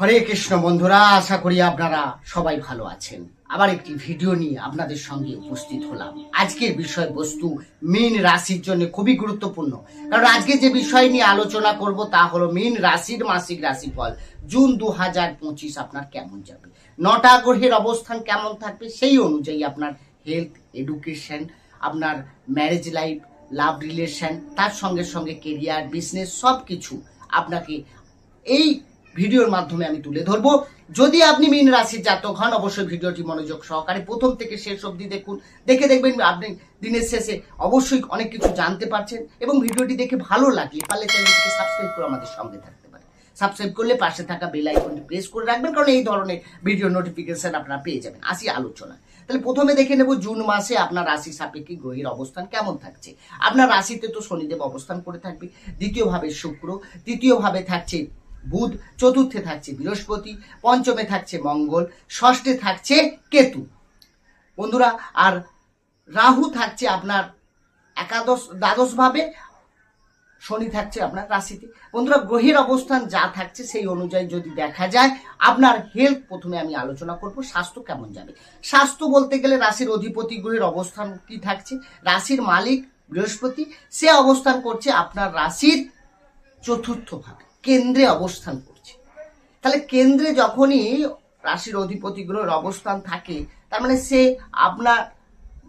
হরে কৃষ্ণ বন্ধুরা, আশা করি আপনারা সবাই ভালো আছেন। আবার একটি ভিডিও নিয়ে আপনাদের সঙ্গে উপস্থিত হলাম। আজকের বিষয়বস্তু মীন রাশির জন্য খুবই গুরুত্বপূর্ণ। কারণ আজকে যে বিষয় নিয়ে আলোচনা করব তা হলো মীন রাশির মাসিক রাশিফল। জুন দু হাজার পঁচিশ আপনার কেমন যাবে? নটা গ্রহের অবস্থান কেমন থাকবে সেই অনুযায়ী আপনার হেলথ এডুকেশন আপনার ম্যারেজ লাইফ লাভ রিলেশন তার সঙ্গে সঙ্গে কেরিয়ার বিজনেস সব কিছু আপনাকে এই ভিডিওর মাধ্যমে আমি তুলে ধরবো। যদি আপনি মীন রাশির জাতক হন, অবশ্যই ভিডিওটি মনোযোগ সহকারে প্রথম থেকে শেষ অবধি দেখুন। দেখে দেখবেন আপনি দিনের শেষে অবশ্যই অনেক কিছু জানতে পারছেন এবং ভিডিওটি দেখে ভালো লাগলে পারলে চ্যানেলটিকে সাবস্ক্রাইব করে আমাদের সঙ্গে থাকতে পারেন। সাবস্ক্রাইব করলে পাশে থাকা বেল আইকনটি প্রেস করে রাখবেন, কারণ এই ধরনের ভিডিও নোটিফিকেশন আপনারা পেয়ে যাবেন। আসি আলোচনা তাহলে প্রথমে দেখে নেব জুন মাসে আপনার রাশি সাপেক্ষে গ্রহের অবস্থান কেমন থাকছে। আপনার রাশিতে তো শনিদেব অবস্থান করে থাকবে, দ্বিতীয়ভাবে শুক্র, তৃতীয়ভাবে থাকছে বুধ, চতুর্থে থাকছে বৃহস্পতি, পঞ্চমে থাকছে মঙ্গল, ষষ্ঠে থাকছে কেতু। বন্ধুরা, আর রাহু থাকছে আপনার একাদশ দ্বাদশ ভাবে শনি থাকছে আপনার রাশিতে। বন্ধুরা, গ্রহের অবস্থান যা থাকছে সেই অনুযায়ী যদি দেখা যায়, আপনার হেলথ প্রথমে আমি আলোচনা করব, স্বাস্থ্য কেমন যাবে। স্বাস্থ্য বলতে গেলে রাশির অধিপতি গ্রহের অবস্থান কি থাকছে? রাশির মালিক বৃহস্পতি, সে অবস্থান করছে আপনার রাশির চতুর্থ ভাবে। কেন্দ্রে অবস্থান করছে। তাহলে কেন্দ্রে যখনই রাশির অধিপতি গ্রহের অবস্থান থাকে, তার মানে সে আপনার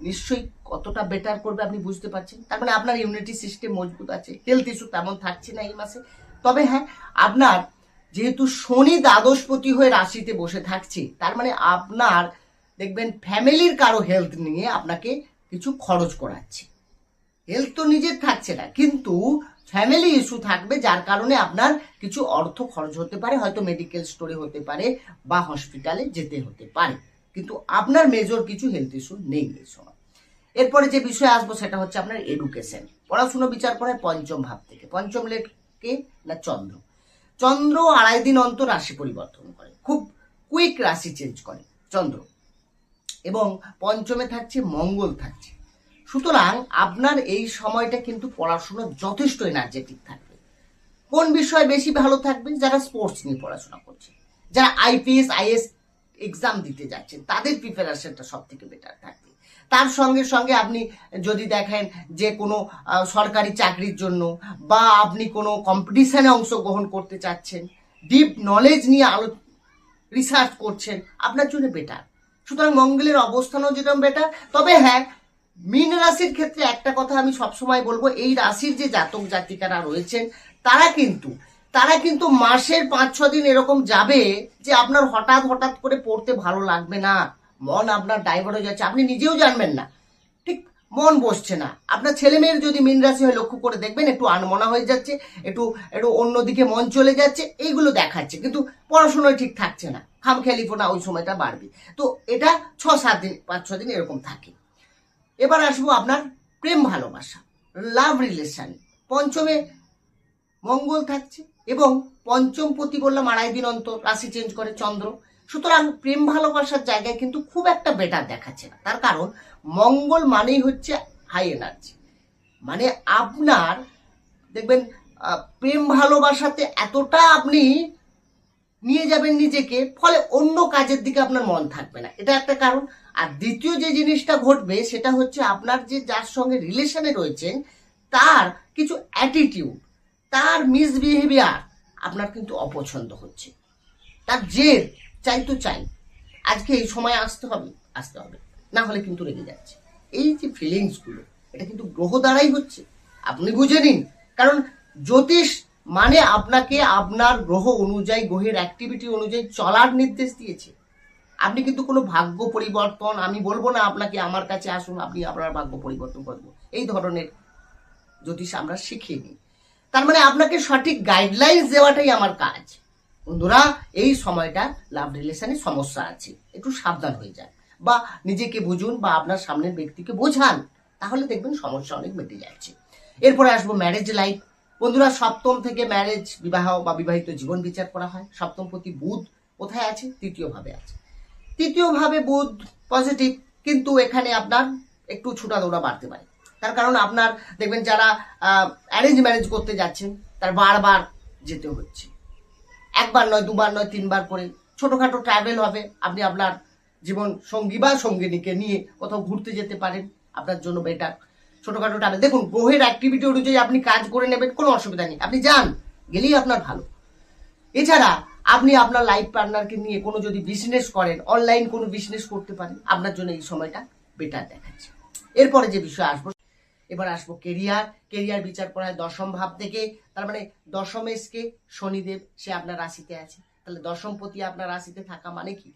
নিশ্চয়ই কতটা বেটার করবে আপনি বুঝতে পারছেন? তার মানে আপনার ইমিউনিটি সিস্টেম মজবুত আছে হেলথ ইস্যু তেমন থাকছে না এই মাসে। তবে হ্যাঁ আপনার যেহেতু শনি দ্বাদশপতি হয়ে রাশিতে বসে থাকছে, তার মানে আপনার দেখবেন ফ্যামিলির কারও হেলথ নিয়ে আপনাকে কিছু খরচ করাচ্ছে। তো নিজের থাকছে না। কিন্তু ফ্যামিলি ইস্যু থাকবে, যার কারণে আপনার কিছু অর্থ খরচ হতে পারে, হয়তো মেডিকেল স্টোরে হতে পারে বা হসপিটালে যেতে হতে পারে। কিন্তু আপনার মেজর কিছু হেলথ ইস্যু নেই এই সময়। এরপরে যে বিষয়ে আসব সেটা হচ্ছে আপনার এডুকেশন পড়াশুনো বিচার করে পঞ্চম ভাব থেকে। পঞ্চম লেখকে না চন্দ্র? চন্দ্র আড়াই দিন অন্তর রাশি পরিবর্তন করে। খুব কুইক রাশি চেঞ্জ করে। চন্দ্র। এবং পঞ্চমে থাকছে মঙ্গল থাকছে। সুতরাং আপনার এই সময়টা কিন্তু পড়াশোনা যথেষ্ট এনার্জেটিক থাকবে। কোন বিষয় বেশি ভালো থাকবে যারা স্পোর্টস নিয়ে পড়াশোনা করছে, যারা আইপিএস আইএস এক্সাম দিতে যাচ্ছেন, তাদের প্রিপারেশনটা সব থেকে বেটার থাকবে। তার সঙ্গে সঙ্গে আপনি যদি দেখেন যে কোনো সরকারি চাকরির জন্য বা আপনি কোনো কম্পিটিশানে অংশগ্রহণ করতে চাচ্ছেন ডিপ নলেজ নিয়ে আলো রিসার্চ করছেন, আপনার জন্য বেটার সুতরাং মঙ্গলের অবস্থানও যেরকম বেটার তবে হ্যাঁ মীন রাশির ক্ষেত্রে একটা কথা আমি সবসময় বলব, এই রাশির যে জাতক জাতিকারা রয়েছেন, তারা কিন্তু তারা কিন্তু মাসের পাঁচ, ছ দিন এরকম যাবে যে আপনার হঠাৎ হঠাৎ করে পড়তে ভালো লাগবে না। মন আপনার ডাইভার্ট হয়ে যাচ্ছে, আপনি নিজেও জানবেন না। ঠিক, মন বসছে না। আপনার ছেলে মেয়ের যদি মীন রাশি হয়ে, লক্ষ্য করে দেখবেন, একটু আনমনা হয়ে যাচ্ছে, একটু একটু অন্যদিকে মন চলে যাচ্ছে, এইগুলো দেখাচ্ছে। কিন্তু পড়াশোনায় ঠিক থাকছে না। খামখেয়ালিপনা ওই সময়টা বাড়বে। তো এটা ছ, সাত দিন, পাঁচ, ছ দিন এরকম থাকে। এবার আসব আপনার প্রেম ভালোবাসা লাভ রিলেশন পঞ্চমে মঙ্গল থাকছে এবং পঞ্চম পতি বললাম আড়াই দিন অন্তর, রাশি চেঞ্জ করে চন্দ্র। সুতরাং প্রেম ভালোবাসার জায়গায় কিন্তু খুব একটা বেটার দেখাচ্ছে না। তার কারণ মঙ্গল মানেই হচ্ছে হাই এনার্জি মানে আপনার, দেখবেন প্রেম ভালোবাসাতে এতটা আপনি নিয়ে যাবেন নিজেকে, ফলে অন্য কাজের দিকে আপনার মন থাকবে না। এটা একটা কারণ। আর দ্বিতীয় যে জিনিসটা ঘটবে, সেটা হচ্ছে আপনার যে যার সঙ্গে রিলেশনে রয়েছেন, তার কিছু অ্যাটিটিউড তার মিসবিহেভিয়ার আপনার কিন্তু অপছন্দ হচ্ছে। তার জের চাই তো চাই। আজকে এই সময় আসতে হবে আসতে হবে। না হলে কিন্তু রেগে যাচ্ছে। এই যে ফিলিংসগুলো এটা কিন্তু গ্রহ দ্বারাই হচ্ছে। আপনি বুঝে নিন। কারণ জ্যোতিষ মানে আপনাকে আপনার গ্রহ অনুযায়ী, গ্রহের অ্যাক্টিভিটি অনুযায়ী চলার নির্দেশ দিয়েছে। আপনি কিন্তু কোনো ভাগ্য পরিবর্তন, আমি বলব না আপনাকে আমার কাছে আসুন, আপনি আপনার ভাগ্য পরিবর্তন করব। এই ধরনের জ্যোতিষ আমরা শিখিয়ে নিই তার মানে আপনাকে সঠিক গাইডলাইন্স দেওয়াটাই আমার কাজ। বন্ধুরা, এই সময়টা লাভ রিলেশনে সমস্যা আছে। একটু সাবধান হয়ে যান। বা নিজেকে বুঝুন বা আপনার সামনের ব্যক্তিকে বোঝান। তাহলে দেখবেন সমস্যা অনেক মেটে যাচ্ছে। এরপরে আসব ম্যারেজ লাইফ বন্ধুরা, সপ্তম থেকে ম্যারেজ বিবাহ বা বিবাহিত জীবন বিচার করা হয়। সপ্তম প্রতি বুধ কোথায় আছে? তৃতীয় ভাবে আছে। তৃতীয় ভাবে বুধ পজিটিভ কিন্তু এখানে আপনার একটু ছুটা দৌড়া বাড়তে পারে। তার কারণ আপনার, দেখবেন যারা অ্যারেঞ্জ ম্যারেজ করতে যাচ্ছেন, তার বারবার যেতে হচ্ছে। একবার নয়, দুবার নয়, তিনবার করে। ছোটোখাটো ট্রাভেল হবে, আপনি আপনার জীবন সঙ্গী বা সঙ্গিনীকে নিয়ে কোথাও ঘুরতে যেতে পারেন, আপনার জন্য বেটার ছোটোখাটো ট্রাভেল দেখুন, গ্রহের অ্যাক্টিভিটি অনুযায়ী আপনি কাজ করে নেবেন, কোনো অসুবিধা নেই। আপনি যান, গেলেই আপনার ভালো। এছাড়া আপনি আপনার লাইফ পার্টনারকে নিয়ে কোনো যদি বিজনেস করেন অনলাইন কোনো বিজনেস করতে পারেন, আপনার জন্য এই সময়টা বেটার দেখাচ্ছে। এরপরে যে বিষয় আসব, এবার আসব কেরিয়ার কেরিয়ার বিচার করা হয় দশম ভাব থেকে, তার মানে দশমেশকে শনিদেব, সে আপনার রাশিতে আছে। তাহলে দশমপতি আপনার রাশিতে থাকা মানে কি?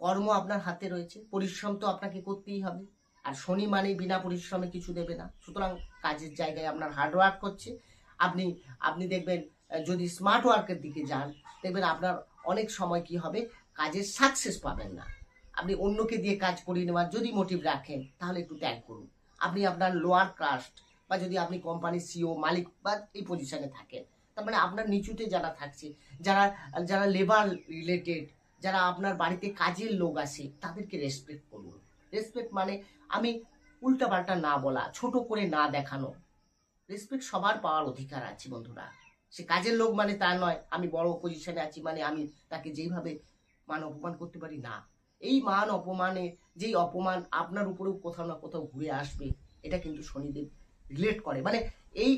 কর্ম আপনার হাতে রয়েছে, পরিশ্রম তো আপনাকে করতেই হবে। আর শনি মানে বিনা পরিশ্রমে কিছু দেবে না। সুতরাং কাজের জায়গায় আপনার হার্ডওয়ার্ক করছে। আপনি আপনি দেখবেন যদি স্মার্ট ওয়ার্কের দিকে যান, দেখবেন আপনার অনেক সময় কি হবে, কাজের সাকসেস পাবেন না। আপনি অন্যকে দিয়ে কাজ করিয়ে নেওয়ার যদি মোটিভ রাখেন, তাহলে একটু ত্যাগ করুন। আপনি আপনার লোয়ার কাস্ট বা যদি আপনি কোম্পানির সিও মালিক বা এই পজিশনে থাকেন, তার মানে আপনার নিচুতে যারা থাকছে, যারা যারা লেবার রিলেটেড যারা আপনার বাড়িতে কাজের লোক আসে তাদেরকে রেসপেক্ট করুন। রেসপেক্ট মানে আমি উল্টাপাল্টা না বলা, ছোট করে না দেখানো। রেসপেক্ট সবার পাওয়ার অধিকার আছে বন্ধুরা। সে কাজের লোক মানে তা নয়। আমি বড় পজিশনে আছি মানে আমি তাকে যেইভাবে মান অপমান করতে পারি, না। এই মান অপমানে, যেই অপমান আপনার উপরেও কোথাও না কোথাও ঘুরে আসবে, এটা কিন্তু শনিদেব রিলেট করে। মানে এই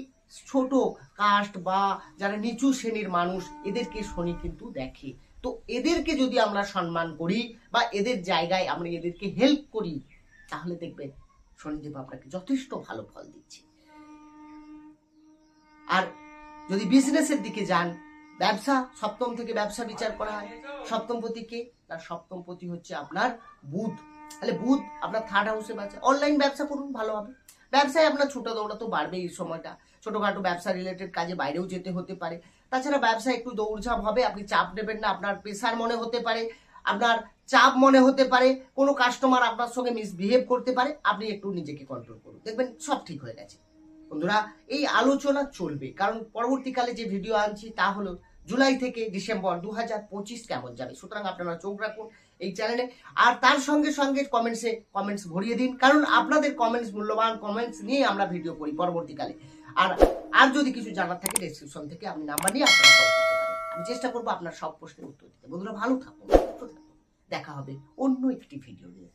ছোট কাস্ট বা যারা নিচু শ্রেণির মানুষ, এদেরকে শনি কিন্তু দেখে। তো এদেরকে যদি আমরা সম্মান করি বা এদের জায়গায় আমরা এদেরকে হেল্প করি, তাহলে দেখবেন শনিদেব আপনাকে যথেষ্ট ভালো ফল দিচ্ছে। আর যদি বিজনেসের দিকে যান, ব্যবসা, সপ্তম থেকে ব্যবসা বিচার করা হয়। সপ্তম পতিকে তার সপ্তম পতি হচ্ছে আপনার বুধ। তাহলে বুধ আপনার থার্ড হাউসে বাঁচে। অনলাইন ব্যবসা করুন, ভালো হবে। ব্যবসায় আপনার ছোটো দৌড়া তো বাড়বে এই সময়টা। ছোটোখাটো ব্যবসা রিলেটেড কাজে বাইরেও যেতে হতে পারে। তাছাড়া ব্যবসায় একটু দৌড়ঝাঁপ হবে, আপনি চাপ নেবেন না, আপনার প্রেশার মনে হতে পারে, আপনার চাপ মনে হতে পারে, কোনো কাস্টমার আপনার সঙ্গে মিসবিহেভ করতে পারে, আপনি একটু নিজেকে কন্ট্রোল করুন। দেখবেন সব ঠিক হয়ে গেছে। বন্ধুরা, এই আলোচনা চলবে। কারণ পরবর্তীকালে যে ভিডিও আনছি তা হলো জুলাই থেকে ডিসেম্বর দু হাজার পঁচিশ কেমন যাবে। সুতরাং আপনারা চোখ রাখুন এই চ্যানেলে আর তার সঙ্গে সঙ্গে কমেন্টসে কমেন্টস ভরিয়ে দিন। কারণ আপনাদের কমেন্টস মূল্যবান কমেন্টস নিয়ে আমরা ভিডিও করি পরবর্তীকালে। আর আর যদি কিছু জানার থাকে ডেসক্রিপশন থেকে আমি নাম্বার নিয়ে আপনারা কল করতে আমি চেষ্টা করব আপনার সব প্রশ্নের উত্তর দিতে। বন্ধুরা, ভালো থাকুন দেখা হবে অন্য একটি ভিডিও নিয়ে।